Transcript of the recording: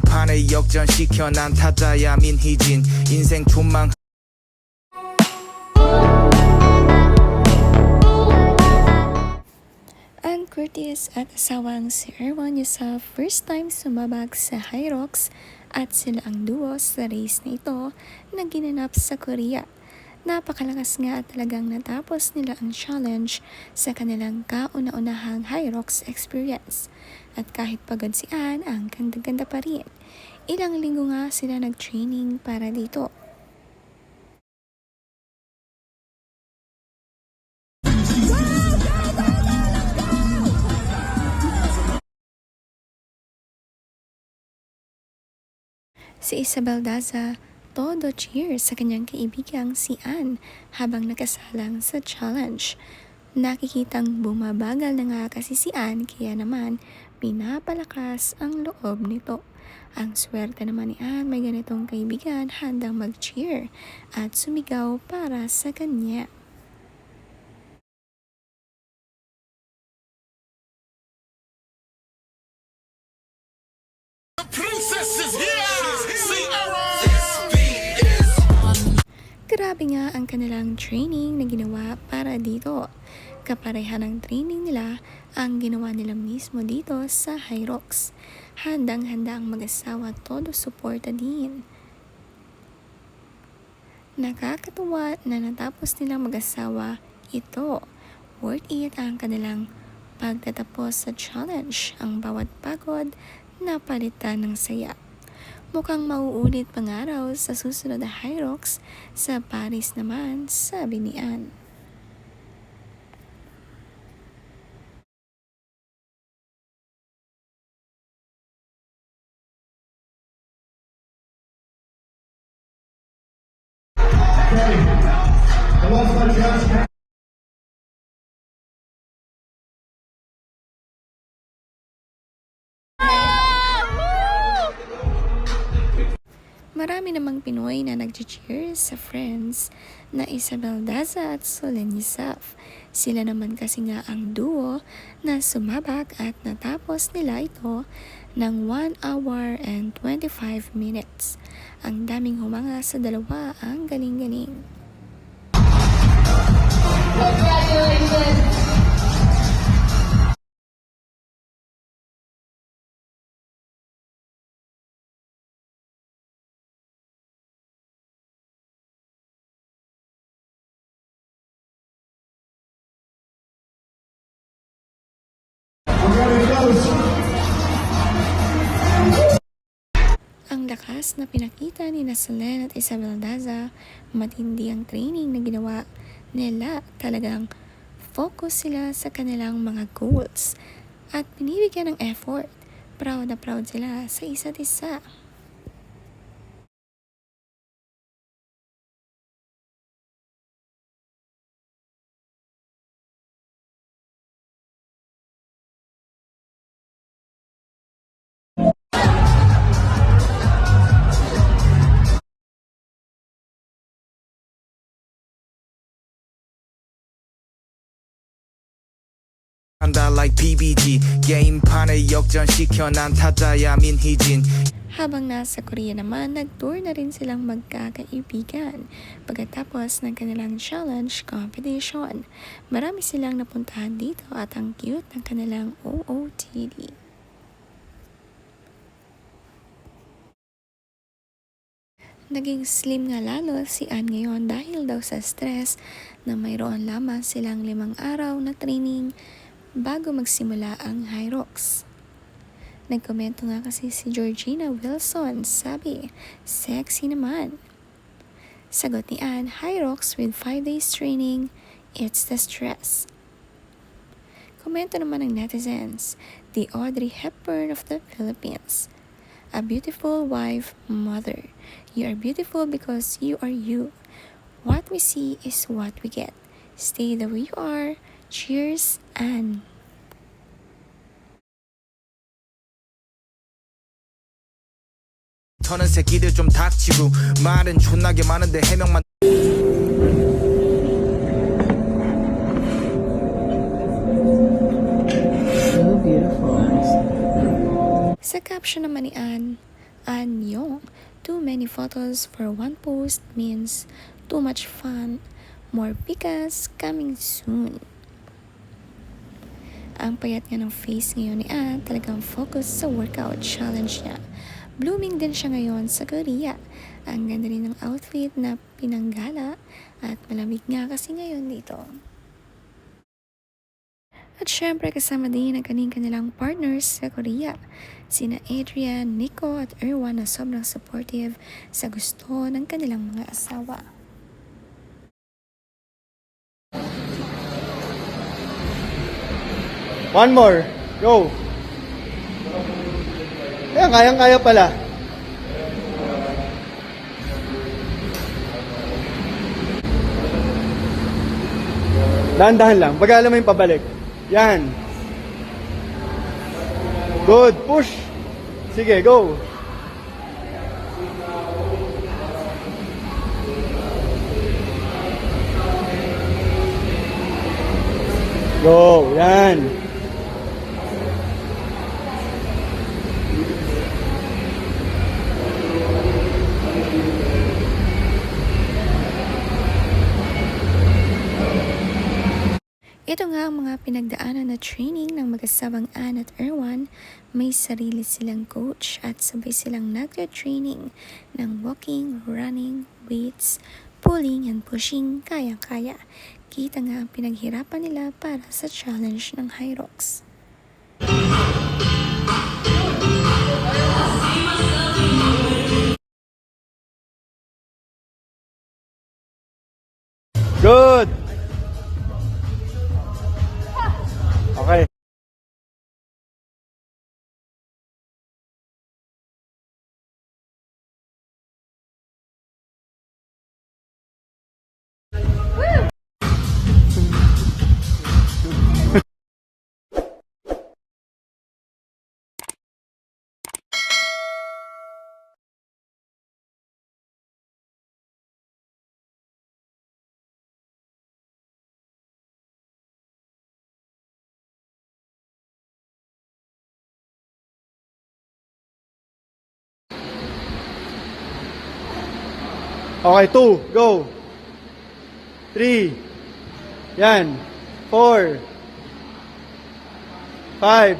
판을 역전시켜 난 타자야 민희진 인생 촌망 Ang Curtis at asawang si Erwan Yusuf first time sumabak sa Hyrox at sila ang duo sa race na ito na ginanap sa Korea. Napakalakas nga at talagang natapos nila ang challenge sa kanilang kauna-unahang Hyrox experience. At kahit pagod si Anne, ang ganda-ganda pa rin. Ilang linggo nga sila nag-training para dito. Si Isabel Daza, todo cheers sa kanyang kaibigang si Anne habang nakasalang sa challenge. Nakikitang bumabagal na nga kasi si Anne kaya naman pinapalakas ang loob nito. Ang swerte naman ni Anne may ganitong kaibigan handang mag-cheer at sumigaw para sa kanya. Grabe nga ang kanilang training na ginawa para dito. Kapareha ng training nila ang ginawa nila mismo dito sa Hyrox. Handang-handa ang mag-asawa todo suporta din. Nakakatuwa na natapos nilang mag-asawa ito. Worth it ang kanilang pagtatapos sa challenge. Ang bawat pagod na palitan ng saya. Mukhang mauulit pangaraw sa susunod na Hyrox sa Paris naman, sabi ni Anne. Marami namang Pinoy na nag-cheers sa friends na Isabel Daza at Solen Yusuf. Sila naman kasi nga ang duo na sumabak at natapos nila ito ng 1 hour and 25 minutes. Ang daming humanga sa dalawa ang galing-galing. Ang lakas na pinakita ni Nasalen at Isabel Daza, matindi ang training na ginawa nila. Talagang focus sila sa kanilang mga goals at pinibigyan ng effort. Proud na proud sila sa isa't isa. 한다 like PBG 게임판을 역전시켜 난 타자야 민희진 Habang nasa Korea naman, nag-tour na rin silang magkakaibigan pagkatapos ng kanilang challenge competition. Marami silang napuntahan dito at ang cute ng kanilang OOTD. Naging slim nga lalo si Anne ngayon dahil daw sa stress na mayroon lamang silang limang araw na training bago magsimula ang Hyrox. Nagkomento nga kasi si Georgina Wilson, sabi, sexy naman. Sagot ni Anne, Hyrox with 5 days training, it's the stress. Komento naman ng netizens, the Audrey Hepburn of the Philippines. A beautiful wife, mother. You are beautiful because you are you. What we see is what we get. Stay the way you are. Cheers, Anne. 터는 새끼들 좀 닥치고 말은 존나게 많은데 해명만 So beautiful. Sa caption naman ni Anne, Anyong. Too many photos for one post means too much fun. More pikas coming soon. Ang payat nga ng face ngayon ni Ann talagang focus sa workout challenge niya. Blooming din siya ngayon sa Korea. Ang ganda rin ng outfit na pinanggala at malamig nga kasi ngayon dito. At syempre kasama din ang kaning kanilang partners sa Korea. Sina Adrian, Nico at Erwan na sobrang supportive sa gusto ng kanilang mga asawa. One more. Go. Ayan, kayang-kaya pala. Dahan-dahan lang. Pag alam mo yung pabalik. Yan. Good. Push. Sige, go. Go. Yan. Ito nga ang mga pinagdaanan na training ng mag-asawang Ann at Erwan. May sarili silang coach at sabay silang nagka-training ng walking, running, weights, pulling and pushing kaya-kaya. Kita nga ang pinaghirapan nila para sa challenge ng High Rocks. Good. Okay, two. Go. Three. Yan. Four. Five.